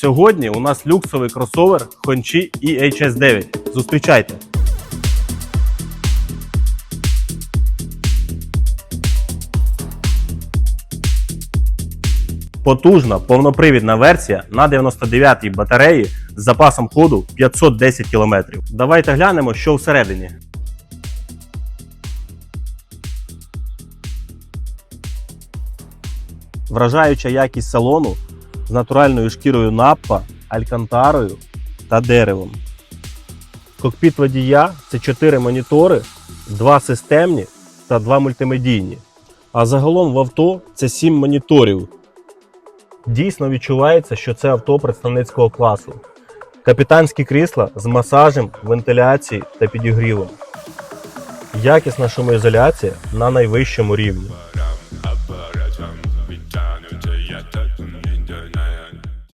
Сьогодні у нас люксовий кросовер Honchi EHS9. Зустрічайте! Потужна повнопривідна версія на 99-й батареї з запасом ходу 510 км. Давайте глянемо, що всередині. Вражаюча якість салону з натуральною шкірою наппа, алькантарою та деревом. Кокпіт водія це 4 монітори, 2 системні та 2 мультимедійні. А загалом в авто це 7 моніторів. Дійсно відчувається, що це авто представницького класу. Капітанські крісла з масажем, вентиляцією та підігрівом. Якісна шумоізоляція на найвищому рівні.